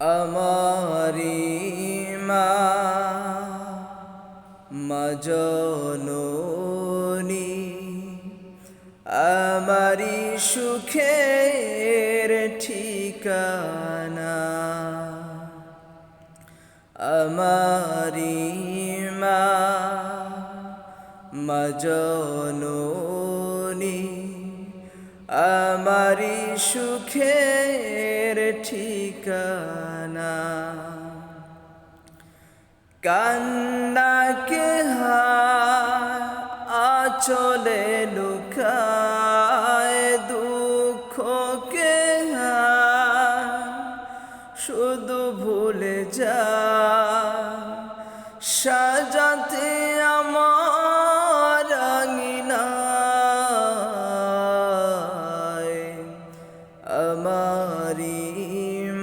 আমারি মা মজননী আমারি সুখের ঠিকানা। আমারি মা মজননী আমারি সুখের ঠিকানা। কান্নাকে আচলে লুকায় দুঃখকে শুধু ভুলে যা সাজাতে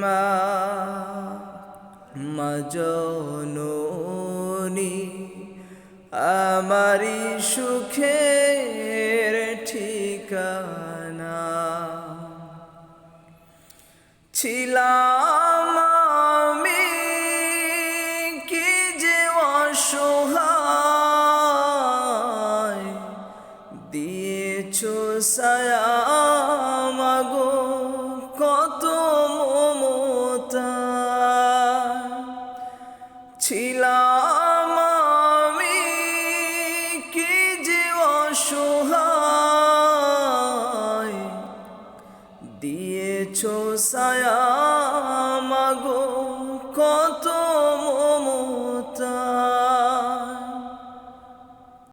মা মজননী আমারি সুখের ঠিকানা। ছিলাম আমি কি যে অসহায়? দিয়েছ সায়া মাগো ছিলাম আমি কি যে অসহায়। দিয়েছ সায়া